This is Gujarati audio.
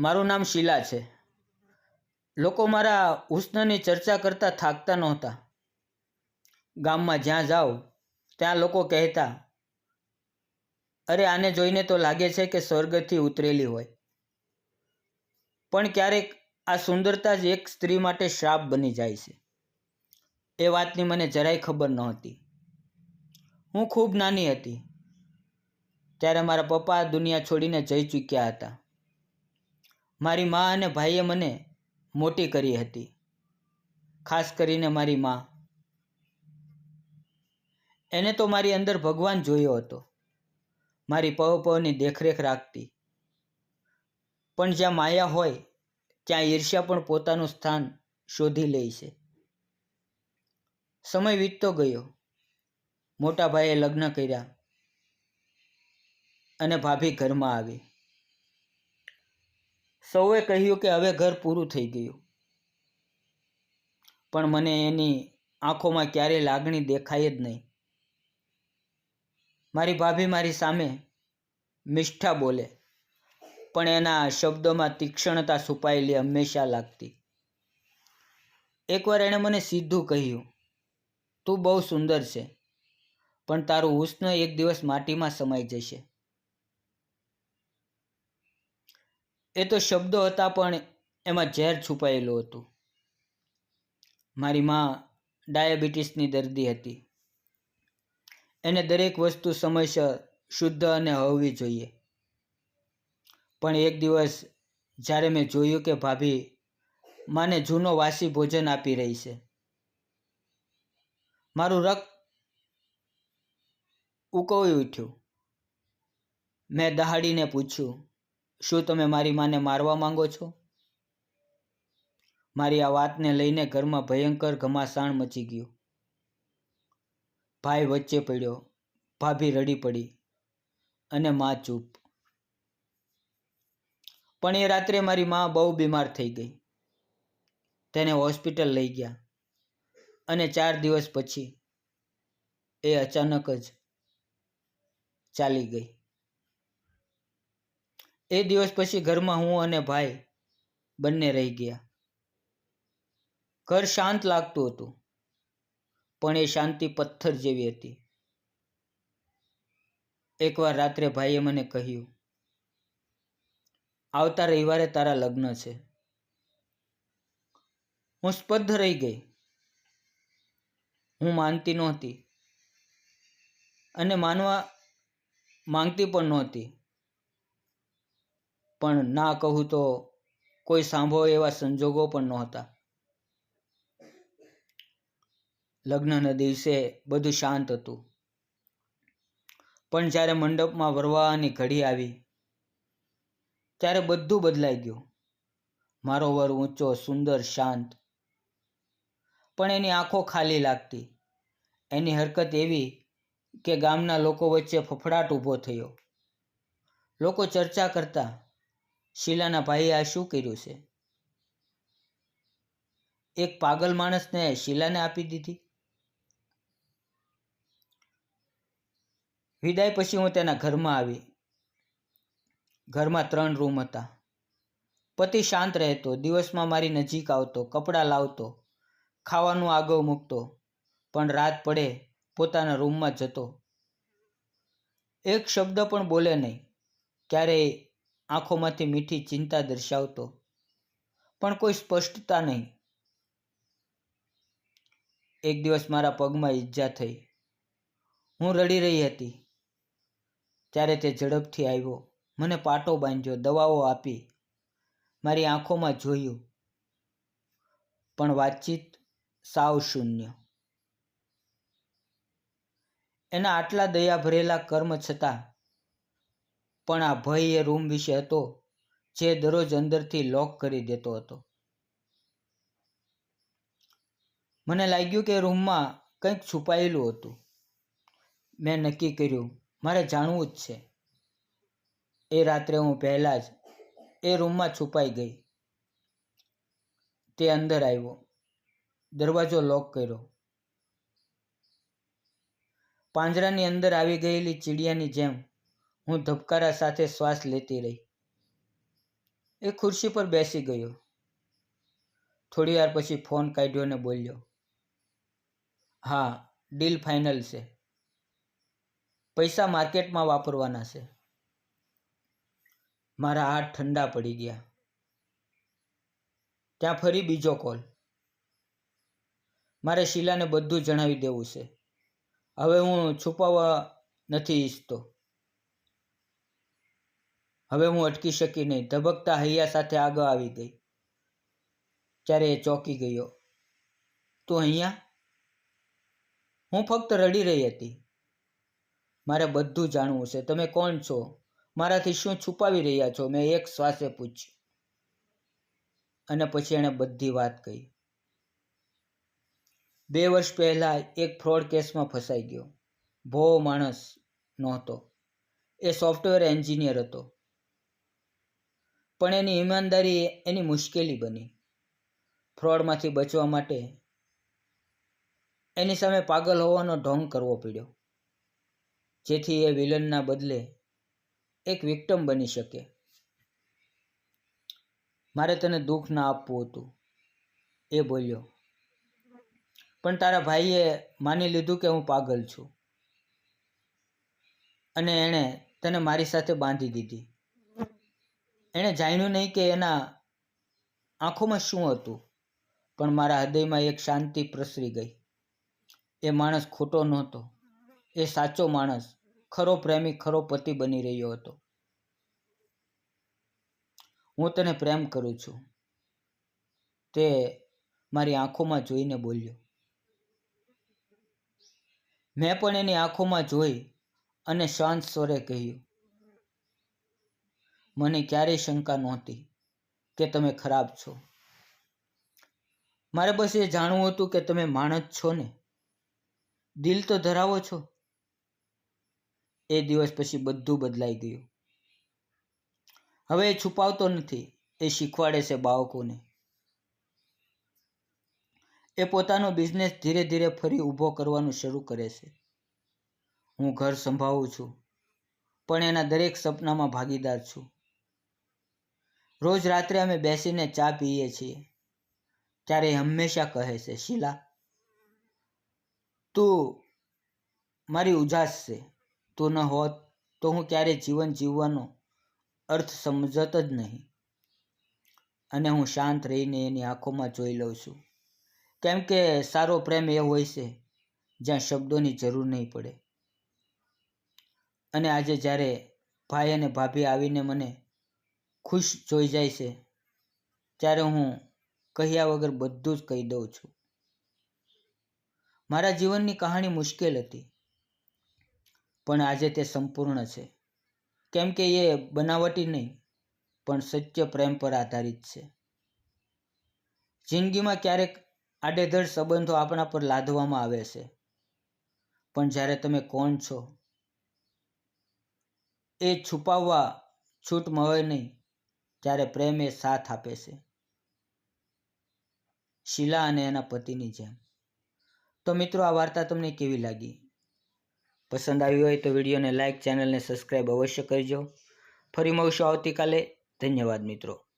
મારું નામ શીલા છે. લોકો મારા હુસ્નની ચર્ચા કરતાં થાકતા નહોતા. ગામમાં જ્યાં જાઓ ત્યાં લોકો કહેતા, અરે, આને જોઈને તો લાગે છે કે સ્વર્ગથી ઉતરેલી હોય. પણ ક્યારેક આ સુંદરતા જ એક સ્ત્રી માટે શ્રાપ બની જાય છે. એ વાતની મને જરાય ખબર નહોતી. હું ખૂબ નાની હતી, ત્યારે મારા પપ્પા દુનિયા છોડીને જઈ ચૂક્યા હતા. મારી મા અને ભાઈએ મને મોટી કરી હતી. ખાસ કરીને મારી મા. એને તો મારી અંદર ભગવાન જોયો હતો. મારી પવ પવની દેખરેખ રાખતી. પણ જ્યાં માયા હોય, ત્યાં ઈર્ષ્યા પણ પોતાનું સ્થાન શોધી લે છે. સમય વીતતો ગયો. મોટા ભાઈએ લગ્ન કર્યા અને ભાભી ઘરમાં આવી. સૌએ કહ્યું કે હવે ઘર પૂરું થઈ ગયું. પણ મને એની આંખોમાં ક્યારેય લાગણી દેખાય જ નહીં. મારી ભાભી મારી સામે મિષ્ઠા બોલે, પણ એના શબ્દોમાં તીક્ષ્ણતા છુપાયેલી હંમેશા લાગતી. એકવાર એણે મને સીધું કહ્યું, તું બહુ સુંદર છે, પણ તારું હુસ્ન એક દિવસ માટીમાં સમાઈ જશે. એ તો શબ્દો હતા, પણ એમાં ઝેર છુપાયેલું હતું. મારી મા ડાયાબિટીસની દર્દી હતી. એને દરેક વસ્તુ સમયસર શુદ્ધ અને હોવી જોઈએ. પણ એક દિવસ જ્યારે મેં જોયું કે ભાભી માને જૂનો વાસી ભોજન આપી રહી છે, મારું રક્ત ઉકળી ઉઠ્યું મેં દહાડીને પૂછ્યું શું તમે મારી માને મારવા માંગો છો? મારી આ વાતને લઈને ઘરમાં ભયંકર ઘમાસાણ મચી ગયું. ભાઈ વચ્ચે પડ્યો, ભાભી રડી પડી અને મા ચૂપ. પણ એ રાત્રે મારી મા બહુ બીમાર થઈ ગઈ. તેને હોસ્પિટલ લઈ ગયા અને ચાર દિવસ પછી એ અચાનક જ ચાલી ગઈ. એ દિવસ પછી ઘરમાં હું અને ભાઈ બંને રહી ગયા. ઘર શાંત લાગતું હતું, પણ એ શાંતિ પથ્થર જેવી હતી. એકવાર રાત્રે ભાઈએ મને કહ્યું, આવતા રવિવારે તારા લગ્ન છે. હું સ્પર્ધ રહી ગઈ. હું માનતી નહોતી અને માનવા માંગતી પણ નહોતી. પણ ના કહું તો કોઈ સાંભળો એવા સંજોગો પણ નહોતા. લગ્નના દિવસે બધું શાંત હતું. પણ જ્યારે મંડપમાં વરવાની ઘડી આવી, ત્યારે બધું બદલાઈ ગયું. મારો વર ઊંચો, સુંદર, શાંત, પણ એની આંખો ખાલી લાગતી. એની હરકત એવી કે ગામના લોકો વચ્ચે ફફડાટ ઊભો થયો. લોકો ચર્ચા કરતા શીલાના ભાઈએ આ શું કર્યું છે? એક પાગલ માણસને શીલાને આપી દીધી. વિદાય પછી હું તેના ઘરમાં આવી. ઘરમાં ત્રણ રૂમ હતા. પતિ શાંત રહેતો, દિવસમાં મારી નજીક આવતો, કપડાં લાવતો, ખાવાનું આગળ મૂકતો, પણ રાત પડે પોતાના રૂમમાં જતો. એક શબ્દ પણ બોલે નહીં. ક્યારેય આંખોમાંથી મીઠી ચિંતા દર્શાવતો. પણ કોઈ સ્પષ્ટતા નહીં. એક દિવસ મારા પગમાં ઈજા થઈ. હું રડી રહી હતી. ત્યારે તે ઝડપથી આવ્યો. મને પાટો બાંધ્યો, દવાઓ આપી. મારી આંખોમાં જોયું. પણ વાતચીત સાવ શૂન્ય. એના આટલા દયા ભરેલા કર્મ છતાં પણ આ ભય એ રૂમ વિશે હતો જે દરરોજ અંદરથી લોક કરી દેતો હતો. મને લાગ્યું કે રૂમમાં કંઈક છુપાયેલું હતું. મેં નક્કી કર્યું, મારે જાણવું જ છે. એ રાત્રે હું પહેલાં જ એ રૂમમાં છુપાઈ ગઈ. તે અંદર આવ્યો, દરવાજો લોક કર્યો. પાંજરાની અંદર આવી ગયેલી ચીડિયાની જેમ હું ધબકારા સાથે શ્વાસ લેતી રહી. એ ખુરશી પર બેસી ગયો. થોડી વાર પછી ફોન કાઢ્યો ને બોલ્યો, હા, ડીલ ફાઇનલ છે. પૈસા માર્કેટમાં વાપરવાના છે. મારા હાથ ઠંડા પડી ગયા. ત્યાં ફરી બીજો કોલ. મારે શીલાને બધું જણાવી દેવું છે. હવે હું છુપાવવા નથી ઈચ્છતો. હવે હું અટકી શકી નહીં. ધબકતા હૈયા સાથે આગળ આવી ગઈ. ત્યારે એ ચોંકી ગયો. તું અહીંયા? હું ફક્ત રડી રહી હતી. મારે બધું જાણવું છે. તમે કોણ છો? મારાથી શું છુપાવી રહ્યા છો? મેં એક શ્વાસે પૂછ્યું. અને પછી એણે બધી વાત કહી. બે વર્ષ પહેલાં એક ફ્રોડ કેસમાં ફસાઈ ગયો. ભો માણસ નહોતો. એ સોફ્ટવેર એન્જિનિયર હતો. પણ એની ઈમાનદારી એની મુશ્કેલી બની. ફ્રોડમાંથી બચવા માટે એની સામે પાગલ હોવાનો ઢોંગ કરવો પડ્યો. જેથી એ વિલનના બદલે એક વિક્ટમ બની શકે. મારે તને દુઃખ ના આપવું હતું, એ બોલ્યો. પણ તારા ભાઈએ માની લીધું કે હું પાગલ છું. અને એણે તને મારી સાથે બાંધી દીધી. એણે જાણ્યું નહીં કે એના આંખોમાં શું હતું, પણ મારા હૃદયમાં એક શાંતિ પ્રસરી ગઈ. એ માણસ ખોટો નહોતો. એ સાચો માણસ, ખરો પ્રેમી, ખરો પતિ બની રહ્યો હતો. હું તને પ્રેમ કરું છું. તે મારી આંખોમાં જોઈને બોલ્યો. મેં પણ એની આંખોમાં જોઈ અને શાંત સ્વરે કહ્યું મને ક્યારેય શંકા નહોતી કે તમે ખરાબ છો. મારે બસ એ જાણવું હતું કે તમે માણસ છો ને. દિલ તો ધરાવો છો. એ દિવસ પછી બધું બદલાઈ ગયું. હવે એ છુપાવતો નથી, એ શીખવાડે છે બાળકોને. એ પોતાનો બિઝનેસ ધીરે ધીરે ફરી ઊભો કરવાનું શરૂ કરે છે. હું ઘર સંભાળું છું, પણ એના દરેક સપનામાં ભાગીદાર છું. રોજ રાત્રે અમે બેસીને ચા પીએ છીએ. ત્યારે હંમેશા કહે છે, શીલા, તું મારી ઉજાસ છે. તું ન હોત તો હું ક્યારેય જીવન જીવવાનો અર્થ સમજત જ નહીં. અને હું શાંત રહીને એની આંખોમાં જોઈ લઉં છું. કેમ કે સારો પ્રેમ એ હોય છે, જ્યાં શબ્દોની જરૂર નહીં પડે. અને આજે જ્યારે ભાઈ અને ભાભી આવીને મને ખુશ જોઈ જાય છે, ત્યારે હું કહ્યા વગર બધું જ કહી દઉં છું. મારા જીવનની કહાણી મુશ્કેલ હતી, પણ આજે તે સંપૂર્ણ છે. કેમ કે એ બનાવટી નહીં, પણ સત્ય પ્રેમ પર આધારિત છે. જિંદગીમાં ક્યારેક આડેધડ સંબંધો આપણા પર લાદવામાં આવે છે, પણ જ્યારે તમે કોણ છો, એ છુપાવવા છૂટ મળે નહીં. ત્યારે પ્રેમ એ સાથ આપે છે. શીલા અને એના પતિની જેમ. તો મિત્રો, આ વાર્તા તમને કેવી લાગી? પસંદ આવી હોય તો વિડીયોને લાઇક ચેનલને સબસ્ક્રાઈબ અવશ્ય કરજો. ફરી મળશું આવતીકાલે. ધન્યવાદ મિત્રો.